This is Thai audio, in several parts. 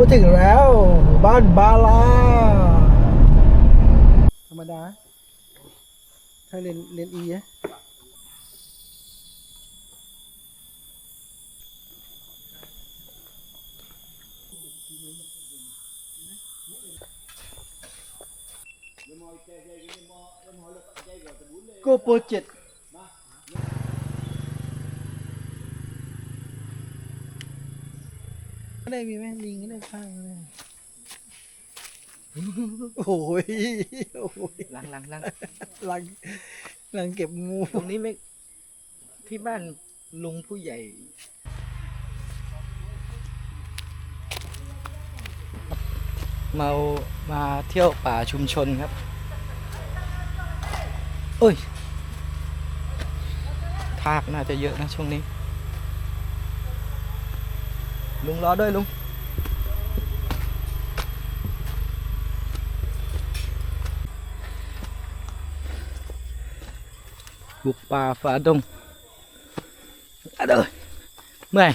มาถึงแล้วบ้านบาลาธรรมดา ถ้าเรียนเรียนอีนะโกโปรเจ็ดอะไรมีไหมลิงอะไรข้างเลยโอ้ยโอ้ยลังลังลังลังลังเก็บงูตรงนี้ไม่ที่บ้านลุงผู้ใหญ่มามาเที่ยวป่าชุมชนครับเอ้ย ทากน่าจะเยอะนะช่วงนี้ ลุงรอด้วยลุงบุกป่าฝ่าดงอะเด้อเมื่อย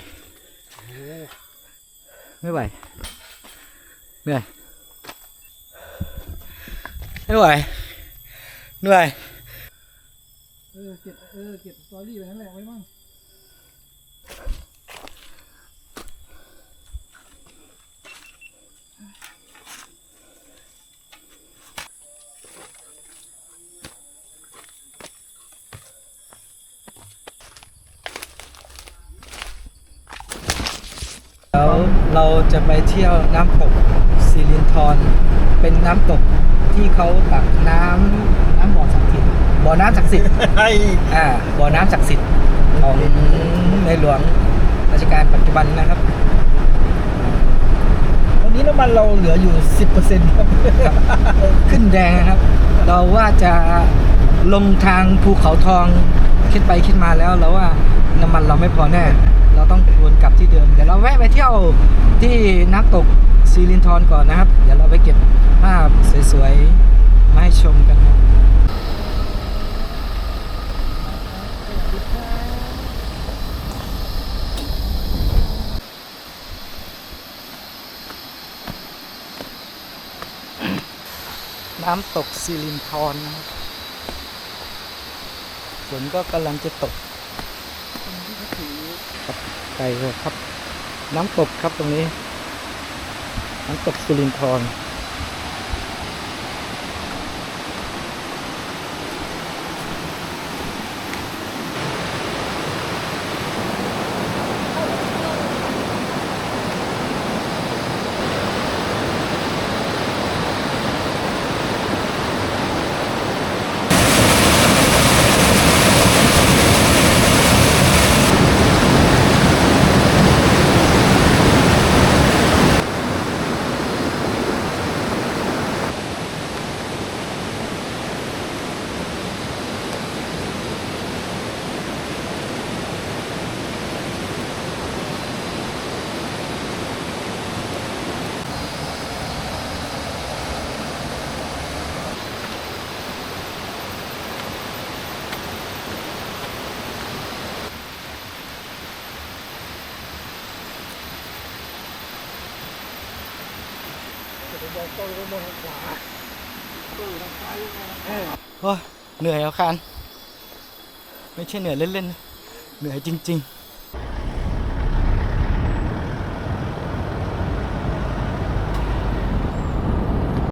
ไม่ไหวเหนื่อยไม่ไหวเหนื่อยเออเก็บเออเก็บสตอรี่ไว้นั่นแหละไว้มั่ง เราจะไปเที่ยวน้ำตกสิรินทรเป็นน้ำตกที่เขาตักน้ำน้ำบ่อศักดิ์สิทธิ์บ่อน้ำศักดิ์สิทธิ์ไอ้อ่าบ่อน้ำศักดิ์สิทธิ์ของในหลวงรัชกาลปัจจุบันนะครับ วันนี้น้ำมันเราเหลืออยู่ 10%ครับ ขึ้นแดงนะครับ เราว่าจะลงทางภูเขาทองคิดไปคิดมาแล้วเราว่าน้ำมันเราไม่พอแน่ เราต้องวนกลับที่เดิม เดี๋ยวเราแวะไปเที่ยวที่น้ำตกซีลินทรก่อนนะครับ เดี๋ยวเราไปเก็บภาพสวยๆ มาให้ชมกันครับน้ำตกซีลินทรนะฝนก็กำลังจะตก ไกลครับ น้ำตกครับตรงนี้ น้ำตกสุรินทร์ โอ้ยเหนื่อยเอาคันไม่ใช่เหนื่อยเล่นๆ เหนื่อยจริง ๆ